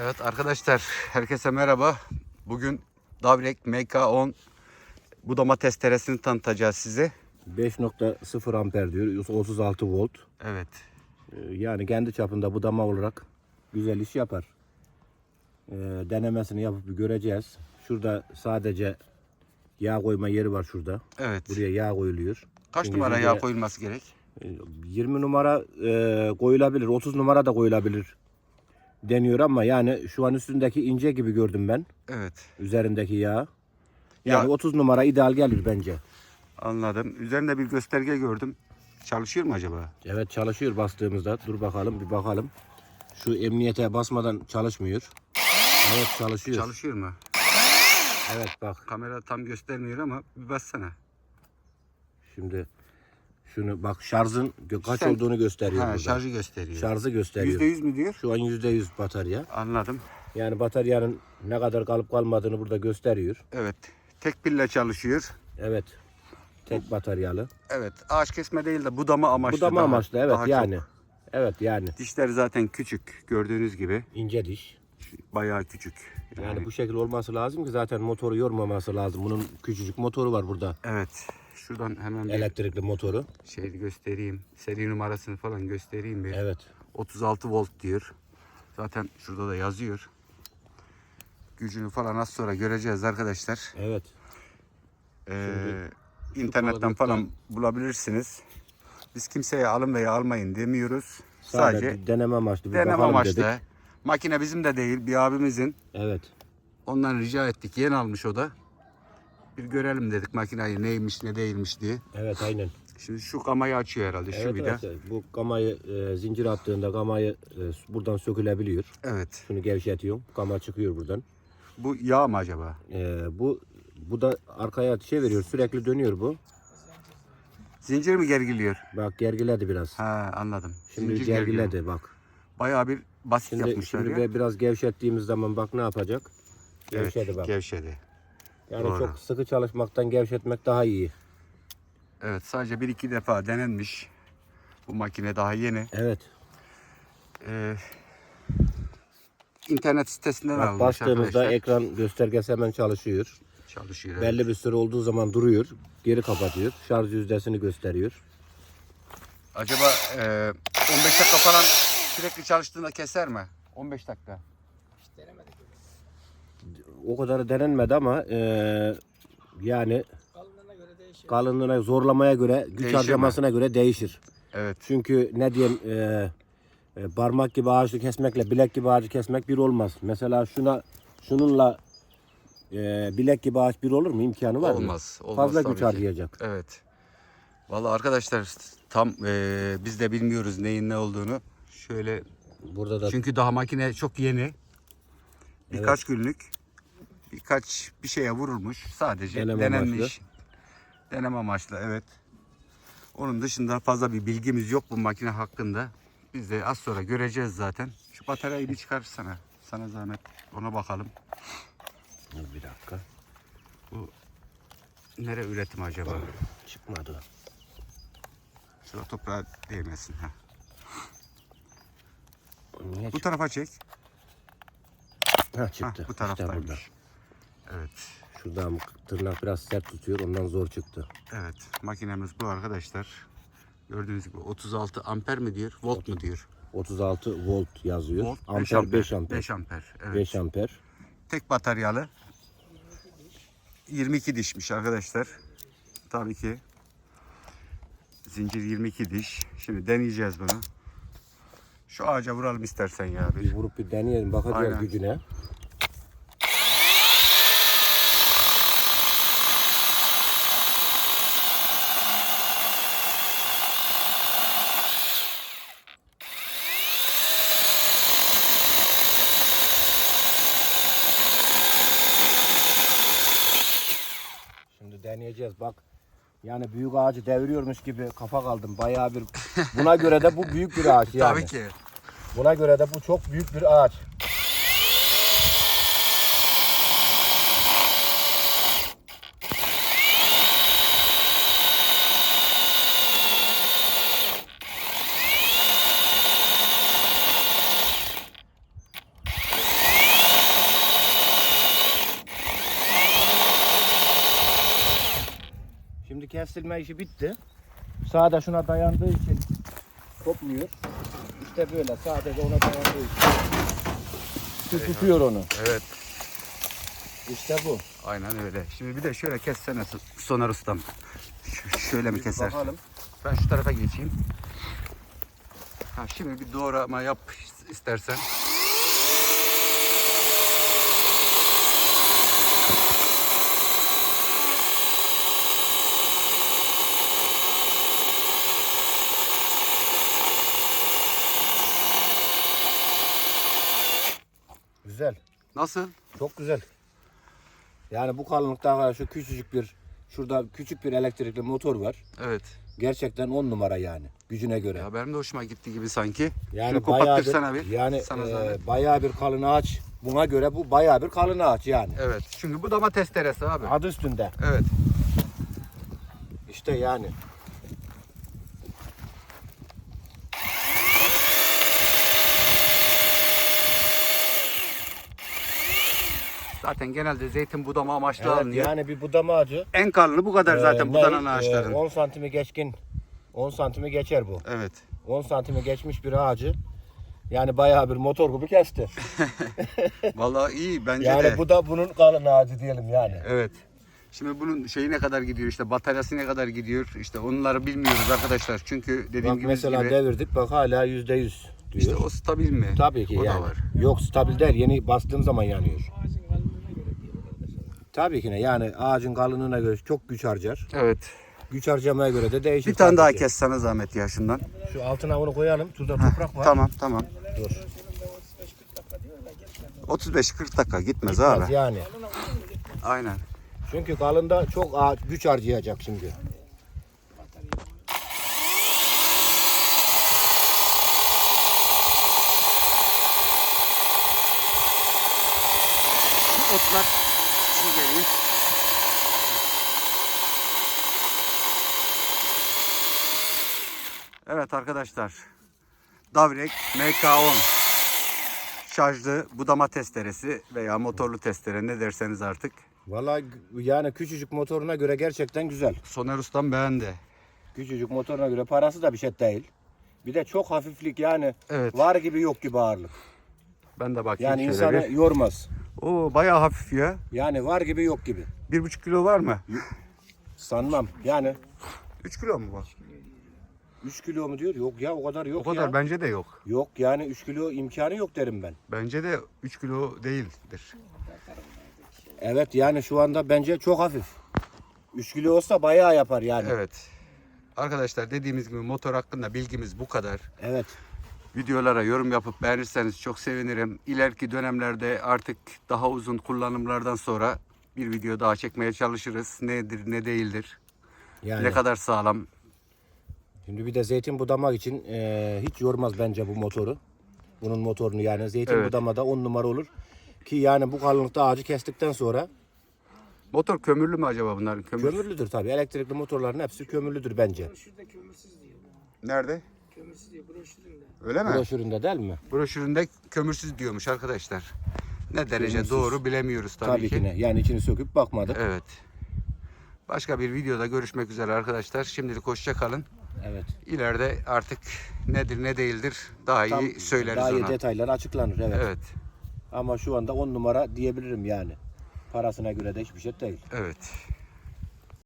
Evet arkadaşlar herkese merhaba. Bugün Davrek MK10 budama testeresini tanıtacağız size. 5.0 amper diyor. 36 volt. Evet. Ee, Yani kendi çapında budama olarak güzel iş yapar. Ee, Denemesini yapıp bir göreceğiz. Şurada sadece yağ koyma yeri var şurada. Evet. Buraya yağ koyuluyor. Kaç Şimdi numara buraya, yağ koyulması gerek? e, 20 numara e, koyulabilir. 30 numara da koyulabilir deniyor ama yani şu an üstündeki ince gibi gördüm ben. Evet. Üzerindeki yağ. Yani Ya- 30 numara ideal gelir bence. Anladım. Üzerinde bir gösterge gördüm. Çalışıyor mu acaba? Evet çalışıyor bastığımızda. Dur bakalım bir bakalım. Şu emniyete basmadan çalışmıyor. Evet çalışıyor. Çalışıyor mu? evet bak Kamera tam göstermiyor ama bir bassana. şimdi şunu bak şarjın gö- kaç Sen- olduğunu gösteriyor Ha, burada. şarjı gösteriyor. Şarjı gösteriyor. %100 mü diyor? Şu an %100 batarya. Anladım. Yani bataryanın ne kadar kalıp kalmadığını burada gösteriyor. Evet. Tek pille çalışıyor. Evet. Tek bataryalı. Evet. Ağaç kesme değil de budama amaçlı. Budama daha- amaçlı evet daha çok. yani. Evet yani Dişleri zaten küçük gördüğünüz gibi. ince diş. Bayağı küçük. Yani bu şekil olması lazım ki zaten motoru yormaması lazım. Bunun küçücük motoru var burada. Evet. Şuradan hemen bir Elektrikli motoru. şey göstereyim. Seri numarasını falan göstereyim bir. Evet. 36 volt diyor. Zaten şurada da yazıyor. Gücünü falan az sonra göreceğiz arkadaşlar. Evet. Ee, internetten falan bulabilirsiniz. Biz kimseye alın veya almayın demiyoruz. Sadece, Sadece deneme amaçlı bir deneme bakalım amaçlı. dedik. Makine bizim de değil, bir abimizin. Evet. Ondan rica ettik. Yeni almış o da. Bir görelim dedik makinayı neymiş ne değilmiş diye. Evet aynen. Şimdi şu kamayı açıyor herhalde şu Evet, vida. evet. Bu gamayı e, zincir attığında gamayı e, buradan sökülebiliyor. Evet. Şunu gevşetiyorum. Gama çıkıyor buradan. Bu yağ mı acaba? E, bu bu da arkaya şey veriyor. Sürekli dönüyor bu. Zincir mi gergiliyor? Bak gergiledi biraz. Ha anladım. Şimdi Zincir gergiliyor. gergiledi bak. Bayağı bir basit Şimdi, yapmışlar şimdi ya. ve biraz gevşettiğimiz zaman bak ne yapacak? Evet, Gevşedi bak. Gevşedi. Yani doğru. çok sıkı çalışmaktan gevşetmek daha iyi. Evet sadece bir iki defa denenmiş. Bu makine daha yeni. Evet. Ee, internet sitesinden Bak almış bastığımızda arkadaşlar. ekran göstergesi hemen çalışıyor. Çalışıyor. evet. Belli bir süre olduğu zaman duruyor. Geri kapatıyor. Şarj yüzdesini gösteriyor. Acaba e, 15 dakika falan sürekli çalıştığında keser mi? 15 dakika. O kadar denenmedi ama eee, yani kalınlığına zorlamaya göre güç Değişir mi? harcamasına göre değişir. Evet. Çünkü ne diyeyim e, parmak gibi ağaçlı kesmekle bilek gibi ağacı kesmek bir olmaz. Mesela şuna şununla eee, bilek gibi ağaç bir olur mu? İmkanı var mı? Olmaz. olmaz Fazla güç ki. harcayacak. Evet. Vallahi arkadaşlar tam e, biz de bilmiyoruz neyin ne olduğunu. Şöyle Burada da çünkü daha makine çok yeni. Birkaç günlük birkaç bir şeye vurulmuş. Sadece Deneme denenmiş. amaçlı. Deneme amaçlı evet. Onun dışında fazla bir bilgimiz yok bu makine hakkında. Biz de az sonra göreceğiz zaten. Şu bataryayı bir çıkarsana. Sana zahmet. Ona bakalım. Bir dakika. Nere üretim acaba? Çıkmadı. Şurada toprağa değmesin. Ha. Niye Bu çık- tarafa çek. Ha, Ha, çıktı. bu İşte burada. Evet. Şuradan tırnak biraz sert tutuyor. Ondan zor çıktı. Evet. Makinemiz bu arkadaşlar. Gördüğünüz gibi 36 amper mi diyor? Volt mu diyor? 36 volt yazıyor. Volt amper 5 amper. 5 amper. Evet. 5 amper. Tek bataryalı. 22 dişmiş arkadaşlar. Tabii ki. Zincir 22 diş. Şimdi deneyeceğiz bunu. Şu ağaca vuralım istersen ya. Bir Bir. vurup bir deneyelim. Bakacağız Aynen. gücüne. Deneyeceğiz bak. Yani büyük ağacı deviriyormuş gibi kafa kaldım. Bayağı bir buna göre de bu büyük bir ağaç yani. Tabii ki. Buna göre de bu çok büyük bir ağaç. Kestirme işi bitti. Sağda şuna dayandığı için kopmuyor. İşte böyle sadece ona dayandığı için. Tutuyor onu. Evet. İşte bu. Aynen öyle. Şimdi bir de şöyle kessene Soner Ustam. Ş- şöyle mi keser? Bakalım. Ben şu tarafa geçeyim. Ha, şimdi bir doğrama yap istersen. Güzel. Nasıl? Çok güzel. Yani bu kalınlıkta var şu küçücük bir şurada küçük bir elektrikli motor var. Evet. Gerçekten on numara yani gücüne göre. Ya benim de hoşuma gitti gibi sanki. Yani Şunu bayağı bir, kopattırsana bir. yani Sana e, zahmet. bayağı bir kalın ağaç. Buna göre bu bayağı bir kalın ağaç yani. Evet. Çünkü bu dama testeresi abi. Adı üstünde. Evet. İşte yani. Zaten genelde zeytin budama amaçlı Evet, alınıyor. yani bir budama ağacı. En kalını bu kadar zaten e, budanan ne, ağaçların. e, 10 santimi geçkin 10 santimi geçer bu. Evet. 10 santimi geçmiş bir ağacı. Yani bayağı bir motor gibi kesti. Vallahi iyi bence yani de. bu da bunun kalın ağacı diyelim yani. Evet. Şimdi bunun şeyi ne kadar gidiyor işte bataryası ne kadar gidiyor işte onları bilmiyoruz arkadaşlar. Çünkü dediğim Bak gibi, mesela gibi devirdik bak hala yüzde yüz diyor. işte o stabil mi? Tabii ki o yani. da var. Yok stabil değil. Yeni bastığım zaman yanıyor. Tabii ki ne yani ağacın kalınlığına göre çok güç harcar. Evet. Güç harcamaya göre de değişir. Bir tane daha kes sana zahmet ya şundan. Şu altına onu koyalım. Şurada toprak var. Tamam tamam. Dur. 35-40 dakika gitmez Az abi. yani. Aynen. Çünkü kalında çok ağaç, güç harcayacak şimdi. Otlar şu geliyor. Evet arkadaşlar. Davrek MK10 şarjlı budama testeresi veya motorlu testere ne derseniz artık. Vallahi yani küçücük motoruna göre gerçekten güzel. Soner Ustam beğendi. Küçücük motoruna göre parası da bir şey değil. Bir de çok hafiflik yani Evet. var gibi yok gibi ağırlık. Ben de bakayım Yani insanı bir. yormaz. Oo bayağı hafif ya. Yani var gibi yok gibi. Bir buçuk kilo var mı? Sanmam. Yani 3 kilo mu bu? 3 kilo mu diyor? Yok ya o kadar yok O kadar ya. bence de yok. Yok yani 3 kilo imkanı yok derim ben. Bence de 3 kilo değildir. Evet yani şu anda bence çok hafif. 3 kilo olsa bayağı yapar yani. Evet. Arkadaşlar dediğimiz gibi motor hakkında bilgimiz bu kadar. Evet. Videolara yorum yapıp beğenirseniz çok sevinirim. İleriki dönemlerde artık daha uzun kullanımlardan sonra bir video daha çekmeye çalışırız. Nedir ne değildir. Yani Ne kadar sağlam. şimdi bir de zeytin budamak için eee, hiç yormaz bence bu motoru. Bunun motorunu yani zeytin Evet. budamada 10 numara olur. Ki yani bu kalınlıkta ağacı kestikten sonra Motor kömürlü mü acaba bunların? Kömür. kömürlüdür tabii. Elektrikli motorların hepsi kömürlüdür bence. Şurada kömürsüz diyor. Nerede? Kömürsüz diyor broşüründe. Öyle mi? Broşüründe değil mi? Broşüründe kömürsüz diyormuş arkadaşlar. Ne derece Kömürsüz. doğru bilemiyoruz tabii, Tabii, ki. ki ne. Yani içini söküp bakmadık. Evet. Başka bir videoda görüşmek üzere arkadaşlar. Şimdilik hoşça kalın. Evet. İleride artık nedir ne değildir daha iyi Tam söyleriz daha iyi ona. detaylar açıklanır evet. Evet. Ama şu anda 10 numara diyebilirim yani. Parasına göre de hiçbir şey değil. Evet.